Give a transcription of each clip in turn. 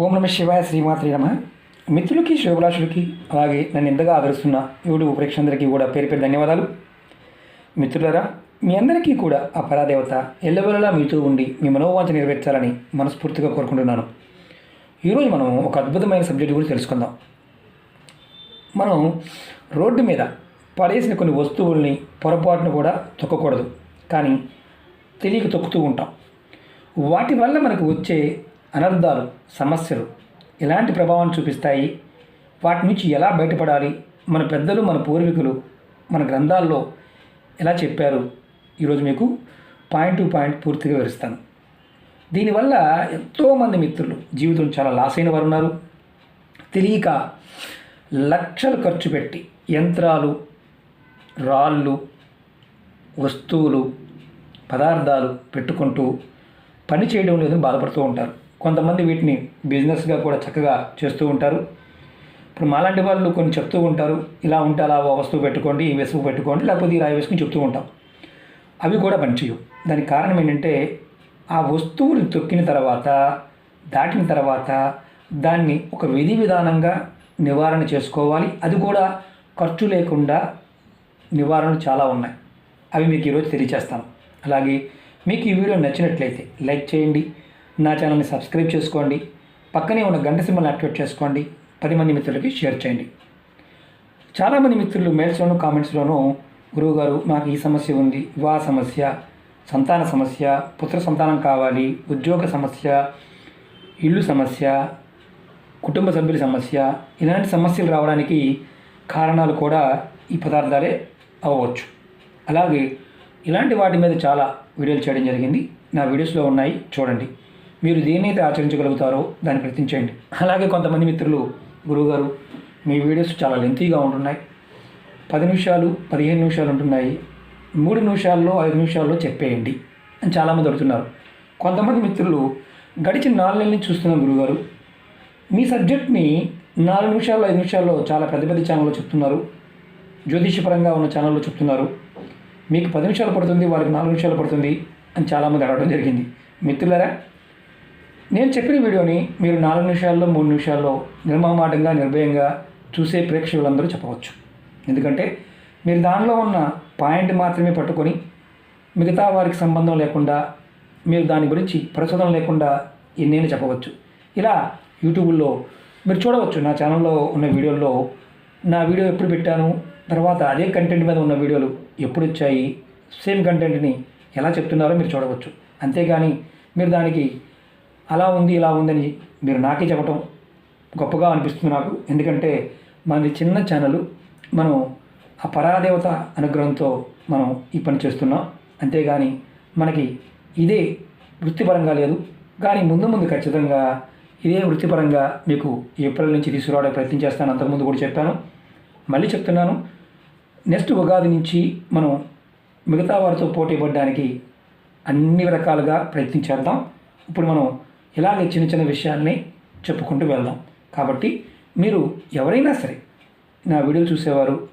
ఓం నమ శివాయ శ్రీమాత్రి నమ. మిత్రులకి శుభలాషులకి అలాగే నన్ను ఎంతగా ఆదరిస్తున్న యూట్యూబ్ ప్రేక్షకులందరికీ కూడా పేరు పేరు ధన్యవాదాలు. మిత్రులరా మీ అందరికీ కూడా ఆ పరాదేవత ఎల్లవెల్లలా మీతో ఉండి మీ మనోవాంఛ నెరవేర్చాలని మనస్ఫూర్తిగా కోరుకుంటున్నాను. ఈరోజు మనం ఒక అద్భుతమైన సబ్జెక్ట్ గురించి తెలుసుకుందాం. మనం రోడ్డు మీద పడేసిన కొన్ని వస్తువుల్ని పొరపాటును కూడా తొక్కకూడదు. కానీ తెలియక తొక్కుతూ ఉంటాం. వాటి వల్ల మనకు వచ్చే అనర్థాలు సమస్యలు ఎలాంటి ప్రభావం చూపిస్తాయి? వాటి నుంచి ఎలా బయటపడాలి? మన పెద్దలు మన పూర్వీకులు మన గ్రంథాల్లో ఎలా చెప్పారు? ఈరోజు మీకు పాయింట్ టు పాయింట్ పూర్తిగా వివరిస్తాను. దీనివల్ల ఎంతోమంది మిత్రులు జీవితం చాలా లాస్ అయిన వారు ఉన్నారు. తెలియక లక్షలు ఖర్చు పెట్టి యంత్రాలు రాళ్ళు వస్తువులు పదార్థాలు పెట్టుకుంటూ పని చేయడం లేదని బాధపడుతూ ఉంటారు. కొంతమంది వీటిని బిజినెస్గా కూడా చక్కగా చేస్తూ ఉంటారు. ఇప్పుడు మాలాంటి వాళ్ళు కొన్ని చెప్తూ ఉంటారు. ఇలా ఉంటే అలా వస్తువు పెట్టుకోండి ఈ వస్తువు పెట్టుకోండి లేకపోతే ఈ రాయి వేసుకుని చెప్తూ ఉంటాం. అవి కూడా పనిచేయవు. దానికి కారణం ఏంటంటే ఆ వస్తువుని తొక్కిన తర్వాత దాటిన తర్వాత దాన్ని ఒక విధి విధానంగా నివారణ చేసుకోవాలి. అది కూడా ఖర్చు లేకుండా నివారణలు చాలా ఉన్నాయి. అవి మీకు ఈరోజు తెలియచేస్తాను. అలాగే మీకు ఈ వీడియో నచ్చినట్లయితే లైక్ చేయండి. నా ఛానల్ని సబ్స్క్రైబ్ చేసుకోండి. పక్కనే ఉన్న గంట సింబల్ యాక్టివేట్ చేసుకోండి. పది మంది మిత్రులకి షేర్ చేయండి. చాలామంది మిత్రులు మెయిల్స్లోను కామెంట్స్లోనూ గురువుగారు మాకు ఈ సమస్య ఉంది వివాహ సమస్య సంతాన సమస్య పుత్ర సంతానం కావాలి ఉద్యోగ సమస్య ఇల్లు సమస్య కుటుంబ సభ్యుల సమస్య ఇలాంటి సమస్యలు రావడానికి కారణాలు కూడా ఈ పదార్థాలే అవ్వచ్చు. అలాగే ఇలాంటి వాటి మీద చాలా వీడియోలు చేయడం జరిగింది. నా వీడియోస్లో ఉన్నాయి చూడండి. మీరు దేన్నైతే ఆచరించగలుగుతారో దాన్ని ప్రయత్నించండి. అలాగే కొంతమంది మిత్రులు గురువుగారు మీ వీడియోస్ చాలా లెంతీగా ఉంటున్నాయి. పది నిమిషాలు పదిహేను నిమిషాలు ఉంటున్నాయి. మూడు నిమిషాల్లో ఐదు నిమిషాల్లో చెప్పేయండి అని చాలామంది అడుగుతున్నారు. కొంతమంది మిత్రులు గడిచిన నాలుగు నెలల నుంచి చూస్తున్న గురువుగారు. మీ సబ్జెక్ట్ని నాలుగు నిమిషాల్లో ఐదు నిమిషాల్లో చాలా పెద్ద పెద్ద ఛానల్లో చెప్తున్నారు. జ్యోతిషపరంగా ఉన్న ఛానల్లో చెప్తున్నారు. మీకు పది నిమిషాలు పడుతుంది వారికి నాలుగు నిమిషాలు పడుతుంది అని చాలామంది అడగడం జరిగింది. మిత్రులరా నేను చెప్పిన వీడియోని మీరు నాలుగు నిమిషాల్లో మూడు నిమిషాల్లో నిర్మమాటంగా నిర్భయంగా చూసే ప్రేక్షకులందరూ చెప్పవచ్చు. ఎందుకంటే మీరు దానిలో ఉన్న పాయింట్ మాత్రమే పట్టుకొని మిగతా వారికి సంబంధం లేకుండా మీరు దాని గురించి పరిశోధన లేకుండా ఎన్నైనా చెప్పవచ్చు. ఇలా యూట్యూబ్లో మీరు చూడవచ్చు నా ఛానల్లో ఉన్న వీడియోల్లో నా వీడియో ఎప్పుడు పెట్టాను తర్వాత అదే కంటెంట్ మీద ఉన్న వీడియోలు ఎప్పుడు వచ్చాయి సేమ్ కంటెంట్ని ఎలా చెప్తున్నారో మీరు చూడవచ్చు. అంతేగాని మీరు దానికి అలా ఉంది ఇలా ఉందని మీరు నాకే చెప్పటం గొప్పగా అనిపిస్తుంది నాకు. ఎందుకంటే మనది చిన్న ఛానల్ మనం ఆ పరాదేవత అనుగ్రహంతో మనం ఈ పని చేస్తున్నాం. అంతేగాని మనకి ఇదే వృత్తిపరంగా లేదు. కానీ ముందు ముందు ఖచ్చితంగా ఇదే వృత్తిపరంగా మీకు ఏప్రిల్ నుంచి తీసుకురావడానికి ప్రయత్నం చేస్తాను. అంతకుముందు కూడా చెప్పాను. మళ్ళీ చెప్తున్నాను. నెక్స్ట్ ఉగాది నుంచి మనం మిగతా వారితో పోటీ పడడానికి అన్ని రకాలుగా ప్రయత్నం చేద్దాం. ఇప్పుడు మనం ఇలాగే చిన్న చిన్న విషయాల్ని చెప్పుకుంటూ వెళ్దాం. కాబట్టి మీరు ఎవరైనా సరే నా వీడియో చూసేవారు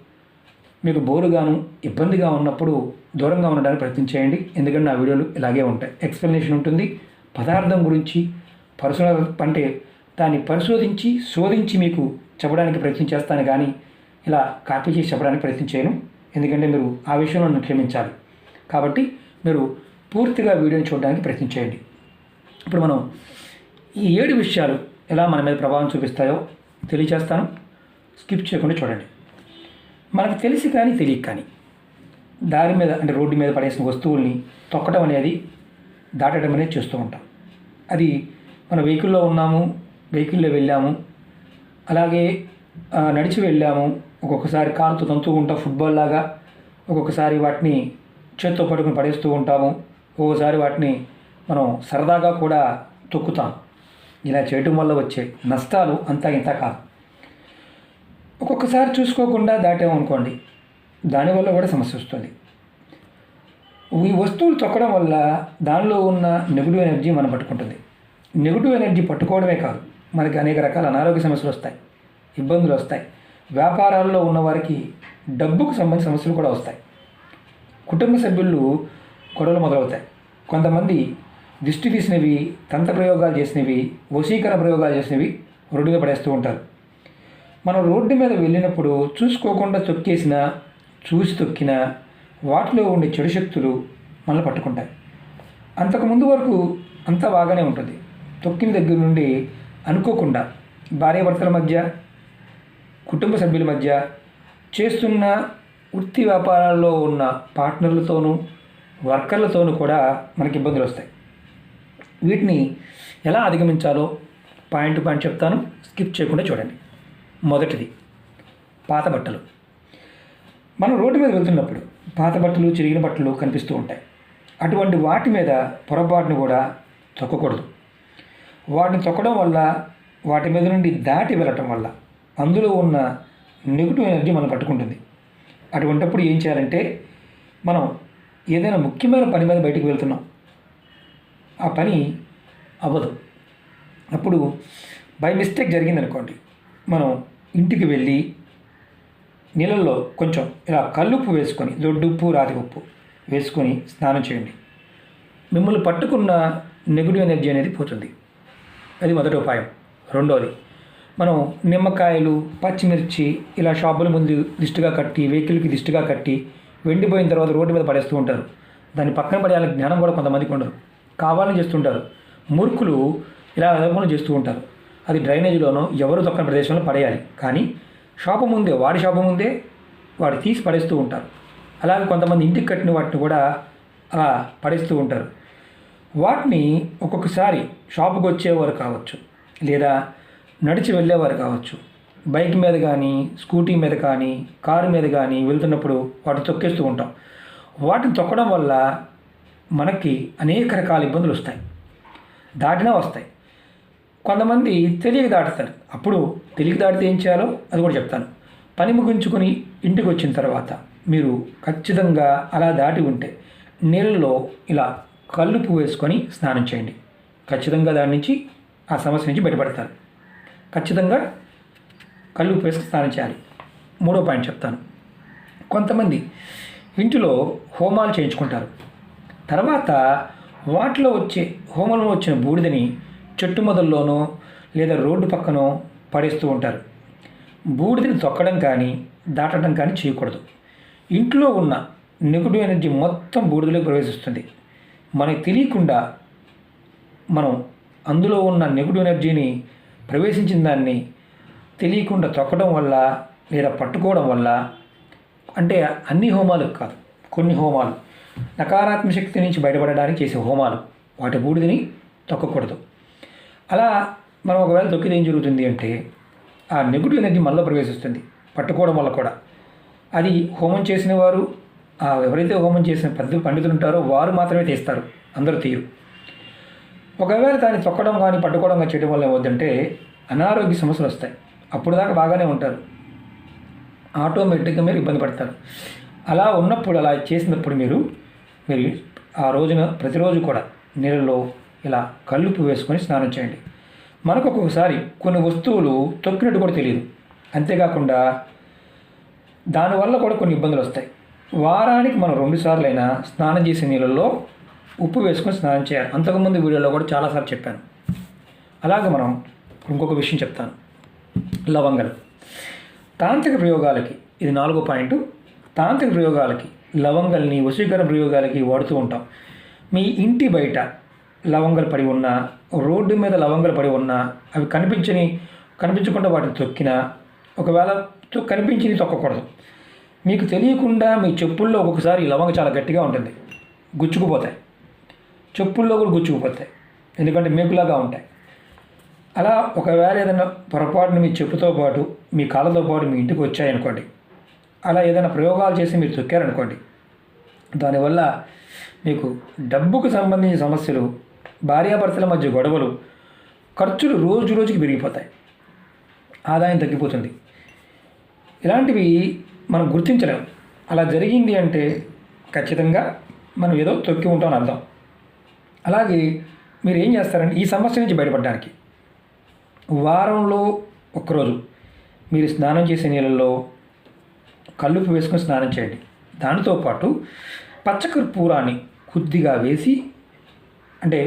మీకు బోరుగాను ఇబ్బందిగా ఉన్నప్పుడు దూరంగా ఉండడానికి ప్రయత్నం చేయండి. ఎందుకంటే నా వీడియోలు ఇలాగే ఉంటాయి. ఎక్స్ప్లెనేషన్ ఉంటుంది. పదార్థం గురించి పరిశోధన అంటే దాన్ని పరిశోధించి శోధించి మీకు చెప్పడానికి ప్రయత్నం చేస్తాను కానీ ఇలా కాపీ చేసి చెప్పడానికి ప్రయత్నం చేయను. ఎందుకంటే మీరు ఆ విషయంలో నన్ను క్షమించాలి. కాబట్టి మీరు పూర్తిగా వీడియోని చూడడానికి ప్రయత్నం చేయండి. ఇప్పుడు మనం ఈ ఏడు విషయాలు ఎలా మన మీద ప్రభావం చూపిస్తాయో తెలియచేస్తాను. స్కిప్ చేయకుండా చూడండి. మనకు తెలిసి కానీ తెలియక కానీ దారి మీద అంటే రోడ్డు మీద పడేసిన వస్తువుల్ని తొక్కడం అనేది దాటడం అనేది చేస్తూ ఉంటాం. అది మన వెహికల్లో ఉన్నాము వెహికల్లో వెళ్ళాము అలాగే నడిచి వెళ్ళాము ఒక్కొక్కసారి కాలుతో తంతూ ఉంటాం ఫుట్బాల్ లాగా ఒక్కొక్కసారి వాటిని చేత్తో పట్టుకుని పడేస్తూ ఉంటాము ఒక్కొక్కసారి వాటిని మనం సరదాగా కూడా తొక్కుతాం. ఇలా చేయటం వల్ల వచ్చే నష్టాలు అంతా ఇంత కాదు. ఒక్కొక్కసారి చూసుకోకుండా దాటామనుకోండి దానివల్ల కూడా సమస్య వస్తుంది. ఈ వస్తువులు తొక్కడం వల్ల దానిలో ఉన్న నెగిటివ్ ఎనర్జీ మనం పట్టుకుంటుంది. నెగిటివ్ ఎనర్జీ పట్టుకోవడమే కాదు మనకి అనేక రకాల అనారోగ్య సమస్యలు వస్తాయి ఇబ్బందులు వస్తాయి. వ్యాపారాల్లో ఉన్న వారికి డబ్బుకు సంబంధించిన సమస్యలు కూడా వస్తాయి. కుటుంబ సభ్యులు గొడవలు మొదలవుతాయి. కొంతమంది దిష్టి తీసినవి తంత్ర ప్రయోగాలు చేసినవి వశీకరణ ప్రయోగాలు చేసినవి రోడ్డు పడేస్తూ ఉంటారు. మనం రోడ్డు మీద వెళ్ళినప్పుడు చూసుకోకుండా తొక్కేసిన చూసి తొక్కిన వాటిలో ఉండే చెడు శక్తులు మనల్ని పట్టుకుంటాయి. అంతకుముందు వరకు అంతా బాగానే ఉంటుంది. తొక్కిన దగ్గర నుండి అనుకోకుండా భార్యాభర్తల మధ్య కుటుంబ సభ్యుల మధ్య చేస్తున్న వృత్తి వ్యాపారాల్లో ఉన్న పార్ట్నర్లతోనూ వర్కర్లతోనూ కూడా మనకి ఇబ్బందులు వస్తాయి. వీటిని ఎలా అధిగమించాలో పాయింట్ పాయింట్ చెప్తాను. స్కిప్ చేయకుండా చూడండి. మొదటిది పాత బట్టలు. మనం రోడ్డు మీద వెళ్తున్నప్పుడు పాత బట్టలు చిరిగిన బట్టలు కనిపిస్తూ ఉంటాయి. అటువంటి వాటి మీద పొరపాటును కూడా తొక్కకూడదు. వాటిని తొక్కడం వల్ల వాటి మీద నుండి దాటి వెళ్ళటం వల్ల అందులో ఉన్న నెగిటివ్ ఎనర్జీ మనం పట్టుకుంటుంది. అటువంటప్పుడు ఏం చేయాలంటే మనం ఏదైనా ముఖ్యమైన పని మీద బయటకు వెళ్తున్నాం. ఆ పని అవ్వదు. అప్పుడు బై మిస్టేక్ జరిగిందనుకోండి మనం ఇంటికి వెళ్ళి నీళ్ళల్లో కొంచెం ఇలా కల్లుప్పు వేసుకొని దొడ్డుప్పు రాతి ఉప్పు వేసుకొని స్నానం చేయండి. మిమ్మల్ని పట్టుకున్న నెగిటివ్ ఎనర్జీ అనేది పోతుంది. అది మొదటి ఉపాయం. రెండోది మనం నిమ్మకాయలు పచ్చిమిర్చి ఇలా షాపుల ముందు దిష్టిగా కట్టి వెహికల్కి దిష్టిగా కట్టి వెండిపోయిన తర్వాత రోడ్డు మీద పడేస్తూ ఉంటారు. దాన్ని పక్కన పడేయాలని జ్ఞానం కూడా కొంతమందికి ఉండదు. కావాలని చేస్తుంటారు. మూర్ఖులు ఇలా అదపనం చేస్తూ ఉంటారు. అది డ్రైనేజీలోనో ఎవరు దొక్కని ప్రదేశంలో పడేయాలి. కానీ షాపు ముందే వాడి షాపు ముందే వాడు తీసి పడేస్తూ ఉంటారు. అలాగే కొంతమంది ఇంటికి కట్టిన వాటిని కూడా అలా పడేస్తూ ఉంటారు. వాటిని ఒక్కొక్కసారి షాపుకి వచ్చేవారు కావచ్చు లేదా నడిచి వెళ్ళేవారు కావచ్చు. బైక్ మీద కానీ స్కూటీ మీద కానీ కారు మీద కానీ వెళ్తున్నప్పుడు వాటిని తొక్కేస్తూ ఉంటాం. వాటిని తొక్కడం వల్ల మనకి అనేక రకాల ఇబ్బందులు వస్తాయి. దాటినా వస్తాయి. కొంతమంది తెలియక దాటుతారు. అప్పుడు తెలియక దాటితే ఏం చేయాలో అది కూడా చెప్తాను. పని ముగించుకొని ఇంటికి వచ్చిన తర్వాత మీరు ఖచ్చితంగా అలా దాటి ఉంటే నీళ్ళలో ఇలా కల్లుపు వేసుకొని స్నానం చేయండి. ఖచ్చితంగా దాని నుంచి ఆ సమస్య నుంచి బయటపడతారు. ఖచ్చితంగా కల్లుపు వేసుకొని స్నానం చేయాలి. మూడో పాయింట్ చెప్తాను. కొంతమంది ఇంటిలో హోమాలు చేయించుకుంటారు. తర్వాత వాటిలో వచ్చే హోమంలో వచ్చిన బూడిదని చెట్టు మొదల్లోనో లేదా రోడ్డు పక్కనో పడేస్తూ ఉంటారు. బూడిదని తొక్కడం కానీ దాటడం కానీ చేయకూడదు. ఇంట్లో ఉన్న నెగిటివ్ ఎనర్జీ మొత్తం బూడిదలోకి ప్రవేశిస్తుంది. మనకి తెలియకుండా మనం అందులో ఉన్న నెగిటివ్ ఎనర్జీని ప్రవేశించిన దాన్ని తెలియకుండా తొక్కడం వల్ల లేదా పట్టుకోవడం వల్ల అంటే అన్ని హోమాలు కాదు కొన్ని హోమాలు నకారాత్మక శక్తి నుంచి బయటపడడానికి చేసే హోమాలు. వాటి బూడిదని తొక్కకూడదు. అలా మనం ఒకవేళ తొక్కితే ఏం జరుగుతుంది అంటే ఆ నెగిటివ్ ఎనర్జీ మనలో ప్రవేశిస్తుంది. పట్టుకోవడం వల్ల కూడా. అది హోమం చేసిన వారు ఎవరైతే హోమం చేసిన పెద్ద పండితులు ఉంటారో వారు మాత్రమే తీస్తారు. అందరూ తీయరు. ఒకవేళ దాన్ని తొక్కడం కానీ పట్టుకోవడం కానీ చేయడం వల్ల ఏమవుతుందంటే అనారోగ్య సమస్యలు వస్తాయి. అప్పుడు దాకా బాగానే ఉంటారు. ఆటోమేటిక్గా మీరు ఇబ్బంది పడతారు. అలా ఉన్నప్పుడు అలా చేసినప్పుడు మీరు మీరు ఆ రోజున ప్రతిరోజు కూడా నీళ్ళలో ఇలా కల్లుపు వేసుకొని స్నానం చేయండి. మనకు ఒక్కొక్కసారి కొన్ని వస్తువులు తొక్కినట్టు కూడా తెలియదు. అంతేకాకుండా దానివల్ల కూడా కొన్ని ఇబ్బందులు వస్తాయి. వారానికి మనం రెండుసార్లు అయినా స్నానం చేసే నీళ్ళల్లో ఉప్పు వేసుకొని స్నానం చేయాలి. అంతకుముందు వీడియోలో కూడా చాలాసార్లు చెప్పాను. అలాగే మనం ఇంకొక విషయం చెప్తాను. లవంగలు. తాంత్రిక ప్రయోగాలకి ఇది నాలుగో పాయింట్. తాంత్రిక ప్రయోగాలకి లవంగల్ని వశీకరణ ప్రయోగాలకి వాడుతూ ఉంటాం. మీ ఇంటి బయట లవంగలు పడి ఉన్నా రోడ్డు మీద లవంగలు పడి ఉన్నా అవి కనిపించని కనిపించకుండా వాటిని తొక్కినా ఒకవేళ కనిపించింది తొక్కకూడదు. మీకు తెలియకుండా మీ చెప్పుల్లో ఒక్కొక్కసారి లవంగ చాలా గట్టిగా ఉంటుంది. గుచ్చుకుపోతాయి. చెప్పుల్లో కూడా గుచ్చుకుపోతాయి. ఎందుకంటే మేకులాగా ఉంటాయి. అలా ఒకవేళ ఏదైనా పొరపాటున మీ చెప్పుతో పాటు మీ కాళ్ళతో పాటు మీ ఇంటికి వచ్చాయనుకోండి అలా ఏదైనా ప్రయోగాలు చేసి మీరు తొక్కారనుకోండి దానివల్ల మీకు డబ్బుకు సంబంధించిన సమస్యలు భార్యాభర్తల మధ్య గొడవలు ఖర్చులు రోజు రోజుకి పెరిగిపోతాయి. ఆదాయం తగ్గిపోతుంది. ఇలాంటివి మనం గుర్తించలేం. అలా జరిగింది అంటే ఖచ్చితంగా మనం ఏదో తొక్కి ఉంటామని అర్థం. అలాగే మీరు ఏం చేస్తారంటే ఈ సమస్య నుంచి బయటపడడానికి వారంలో ఒక్కరోజు మీరు స్నానం చేసే నీళ్ళల్లో కల్లుపు వేసుకొని స్నానం చేయండి. దానితో పాటు పచ్చకర్పూరాన్ని కొద్దిగా వేసి అంటే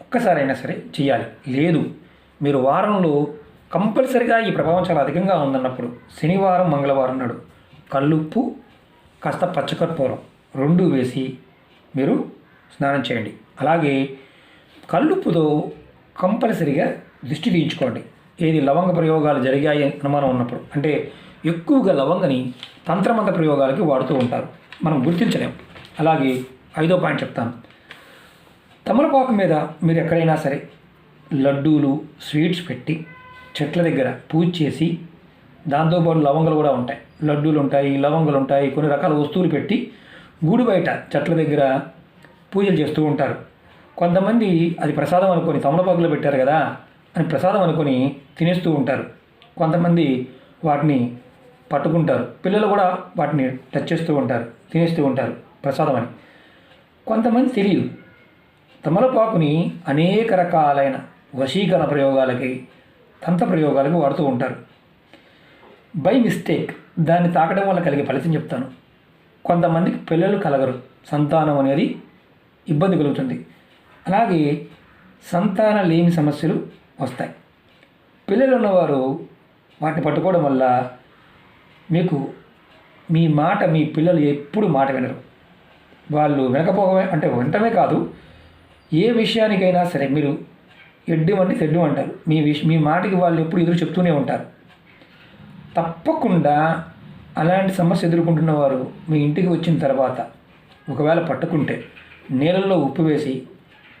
ఒక్కసారైనా సరే చేయాలి. లేదు మీరు వారంలో కంపల్సరిగా ఈ ప్రభావం చాలా అధికంగా ఉందన్నప్పుడు శనివారం మంగళవారం నాడు కల్లుప్పు కాస్త పచ్చకర్పూరం రెండు వేసి మీరు స్నానం చేయండి. అలాగే కల్లుప్పుతో కంపల్సరిగా దృష్టి తీయించుకోండి. ఏది లవంగ ప్రయోగాలు జరిగాయి అనుమానం ఉన్నప్పుడు అంటే ఎక్కువగా లవంగని తంత్రమంత్ర ప్రయోగాలకి వాడుతూ ఉంటారు. మనం గుర్తించలేం. అలాగే ఐదో పాయింట్ చెప్తాను. తమలపాకు మీద మీరు ఎక్కడైనా సరే లడ్డూలు స్వీట్స్ పెట్టి చెట్ల దగ్గర పూజ చేసి దాంతోపాటు లవంగలు కూడా ఉంటాయి. లడ్డూలు ఉంటాయి లవంగలు ఉంటాయి కొన్ని రకాల వస్తువులు పెట్టి గూడు బయట చెట్ల దగ్గర పూజలు చేస్తూ ఉంటారు. కొంతమంది అది ప్రసాదం అనుకొని తమలపాకులో పెట్టారు కదా అని ప్రసాదం అనుకొని తినేస్తూ ఉంటారు. కొంతమంది వాటిని పట్టుకుంటారు. పిల్లలు కూడా వాటిని టచ్ చేస్తూ ఉంటారు తినేస్తూ ఉంటారు ప్రసాదం అని. కొంతమంది తెలియదు. తమలపాకుని అనేక రకాలైన వశీకరణ ప్రయోగాలకి తంత్ర ప్రయోగాలకి వాడుతూ ఉంటారు. బై మిస్టేక్ దాన్ని తాకడం వల్ల కలిగే ఫలితం చెప్తాను. కొంతమందికి పిల్లలు కలగరు. సంతానం అనేది ఇబ్బంది కలుగుతుంది. అలాగే సంతాన లేని సమస్యలు వస్తాయి. పిల్లలు ఉన్నవారు వాటిని పట్టుకోవడం వల్ల మీకు మీ మాట మీ పిల్లలు ఎప్పుడు మాట వినరు. వాళ్ళు వినకపోవడమే అంటే వినటమే కాదు ఏ విషయానికైనా సరే మీరు ఎడ్డు అంటే తెడ్డు అంటారు. మీ విష మీ మాటకి వాళ్ళు ఎప్పుడు ఎదురు చెప్తూనే ఉంటారు. తప్పకుండా అలాంటి సమస్య ఎదుర్కొంటున్న వారు మీ ఇంటికి వచ్చిన తర్వాత ఒకవేళ పట్టుకుంటే నీళ్ళల్లో ఉప్పు వేసి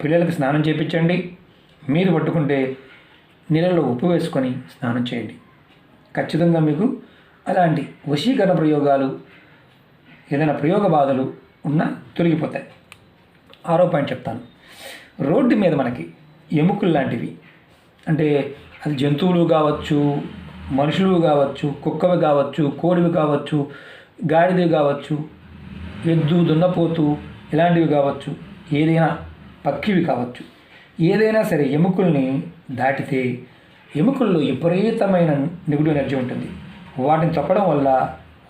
పిల్లలకి స్నానం చేయించండి మీరు పట్టుకుంటే నీళ్ళల్లో ఉప్పు వేసుకొని స్నానం చేయండి. ఖచ్చితంగా మీకు అలాంటి వశీకరణ ప్రయోగాలు ఏదైనా ప్రయోగ బాధలు ఉన్నా తొలగిపోతాయి. ఆరో పాయింట్ చెప్తాను. రోడ్డు మీద మనకి ఎముకలు లాంటివి అంటే అది జంతువులు కావచ్చు మనుషులు కావచ్చు కుక్కవి కావచ్చు కోడివి కావచ్చు గాడిదవి కావచ్చు ఎద్దు దున్నపోతు ఇలాంటివి కావచ్చు ఏదైనా పక్కివి కావచ్చు. ఏదైనా సరే ఎముకల్ని దాటితే ఎముకల్లో విపరీతమైన నెగిటివ్ ఎనర్జీ ఉంటుంది. వాటిని తొక్కడం వల్ల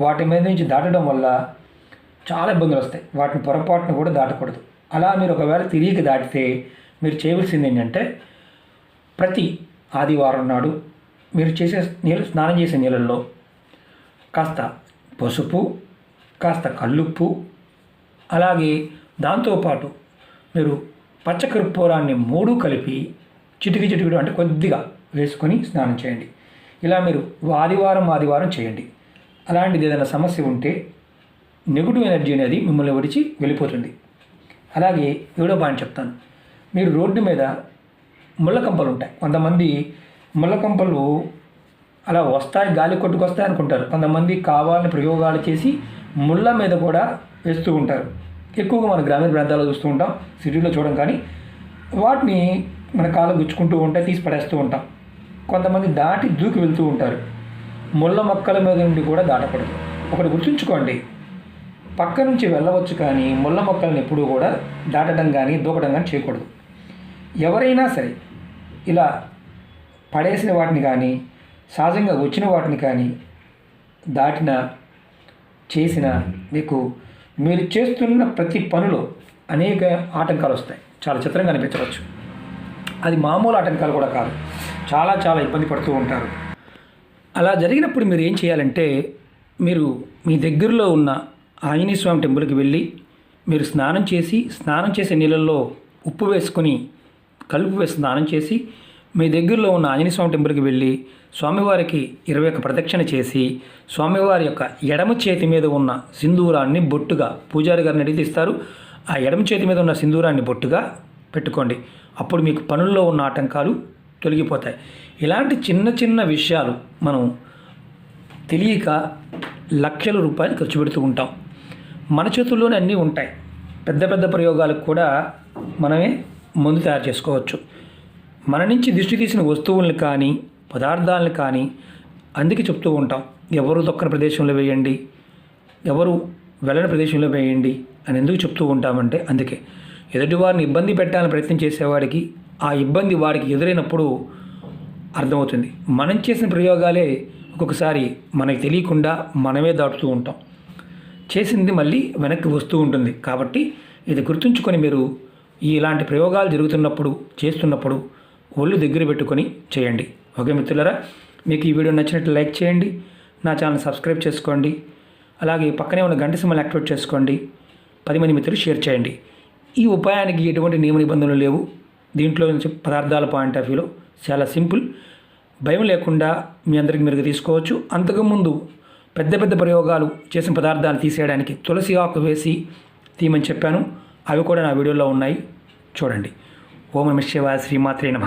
వాటి మీద నుంచి దాటడం వల్ల చాలా ఇబ్బందులు వస్తాయి. వాటిని పొరపాటును కూడా దాటకూడదు. అలా మీరు ఒకవేళ తిరిగి దాటితే మీరు చేయవలసింది ఏంటంటే ప్రతి ఆదివారం నాడు మీరు చేసే నీళ్ళు స్నానం చేసే నీళ్ళల్లో కాస్త పసుపు కాస్త కల్లుప్పు అలాగే దాంతోపాటు మీరు పచ్చకర్పూరాన్ని మూడు కలిపి చిటికి చిటికి అంటే కొద్దిగా వేసుకొని స్నానం చేయండి. ఇలా మీరు ఆదివారం ఆదివారం చేయండి. అలాంటిది ఏదైనా సమస్య ఉంటే నెగిటివ్ ఎనర్జీ అనేది మిమ్మల్ని విడిచి వెళ్ళిపోతుంది. అలాగే ఏడో పాయింట్ చెప్తాను. మీరు రోడ్డు మీద ముళ్ళకంపలు ఉంటాయి. కొంతమంది ముళ్ళకంపలు అలా వస్తాయి గాలి కొట్టుకొస్తాయి అనుకుంటారు. కొంతమంది కావాలని ప్రయోగాలు చేసి ముళ్ళ మీద కూడా వేస్తూ ఉంటారు. ఎక్కువగా మన గ్రామీణ ప్రాంతాల్లో చూస్తూ ఉంటాం సిటీలో చూడడం కానీ వాటిని మన కాళ్ళు గుచ్చుకుంటూ ఉంటే తీసి పడేస్తూ ఉంటాం. కొంతమంది దాటి దూకి వెళ్తూ ఉంటారు. ముళ్ళ మొక్కల మీద నుండి కూడా దాటకూడదు. ఒకటి గుర్తుంచుకోండి. పక్క నుంచి వెళ్ళవచ్చు కానీ ముళ్ళ మొక్కలను ఎప్పుడూ కూడా దాటడం కానీ దూకడం కానీ చేయకూడదు. ఎవరైనా సరే ఇలా పడేసిన వాటిని కానీ సహజంగా వచ్చిన వాటిని కానీ దాటిన చేసిన మీకు మీరు చేస్తున్న ప్రతి పనిలో అనేక ఆటంకాలు వస్తాయి. చాలా చిత్రంగా అనిపించవచ్చు. అది మామూలు ఆటంకాలు కూడా కాదు. చాలా చాలా ఇబ్బంది పడుతూ ఉంటారు. అలా జరిగినప్పుడు మీరు ఏం చేయాలంటే మీరు మీ దగ్గరలో ఉన్న ఆంజనేయ స్వామి టెంపుల్కి వెళ్ళి మీరు స్నానం చేసి స్నానం చేసే నీళ్ళల్లో ఉప్పు వేసుకొని కలుపు వేసి స్నానం చేసి మీ దగ్గరలో ఉన్న ఆంజనేయ స్వామి టెంపుల్కి వెళ్ళి స్వామివారికి ఇరవై ఒక్క ప్రదక్షిణ చేసి స్వామివారి యొక్క ఎడమ చేతి మీద ఉన్న సింధూరాన్ని బొట్టుగా పూజారి గారిని అడిగి ఇస్తారు. ఆ ఎడమ చేతి మీద ఉన్న సింధూరాన్ని బొట్టుగా పెట్టుకోండి. అప్పుడు మీకు పనుల్లో ఉన్న ఆటంకాలు తొలగిపోతాయి. ఇలాంటి చిన్న చిన్న విషయాలు మనం తెలియక లక్షల రూపాయలు ఖర్చు పెడుతూ ఉంటాం. మన చేతుల్లోనే అన్నీ ఉంటాయి. పెద్ద పెద్ద ప్రయోగాలకు కూడా మనమే మందు తయారు చేసుకోవచ్చు. మన నుంచి దృష్టి తీసిన వస్తువులను కానీ పదార్థాలను కానీ అందుకే చెప్తూ ఉంటాం. ఎవరు దొక్కని ప్రదేశంలో వేయండి ఎవరు వెళ్ళని ప్రదేశంలో వేయండి అని ఎందుకు చెప్తూ ఉంటామంటే అందుకే. ఎదుటివారిని ఇబ్బంది పెట్టాలని ప్రయత్నం చేసేవాడికి ఆ ఇబ్బంది వారికి ఎదురైనప్పుడు అర్థమవుతుంది. మనం చేసిన ప్రయోగాలే ఒక్కొక్కసారి మనకి తెలియకుండా మనమే దాటుతూ ఉంటాం. చేసింది మళ్ళీ వెనక్కి వస్తూ ఉంటుంది. కాబట్టి ఇది గుర్తుంచుకొని మీరు ఇలాంటి ప్రయోగాలు జరుగుతున్నప్పుడు చేస్తున్నప్పుడు ఒళ్ళు దగ్గర పెట్టుకొని చేయండి. ఓకే మిత్రులరా? మీకు ఈ వీడియో నచ్చినట్లు లైక్ చేయండి. నా ఛానల్ సబ్స్క్రైబ్ చేసుకోండి. అలాగే పక్కనే ఉన్న గంట సింబల్ యాక్టివేట్ చేసుకోండి. పది మంది మిత్రులు షేర్ చేయండి. ఈ ఉపాయానికి ఎటువంటి నియమ నిబంధనలు లేవు. దీంట్లో నుంచి పదార్థాల పాయింట్ ఆఫ్ వ్యూలో చాలా సింపుల్. భయం లేకుండా మీ అందరికి మెరుగు తీసుకోవచ్చు. అంతకుముందు పెద్ద పెద్ద ప్రయోగాలు చేసిన పదార్థాలు తీసేయడానికి తులసి ఆకు వేసి తీయమని చెప్పాను. అవి కూడా నా వీడియోలో ఉన్నాయి. చూడండి. ఓం నమ శివ శ్రీమాత్రే నమ.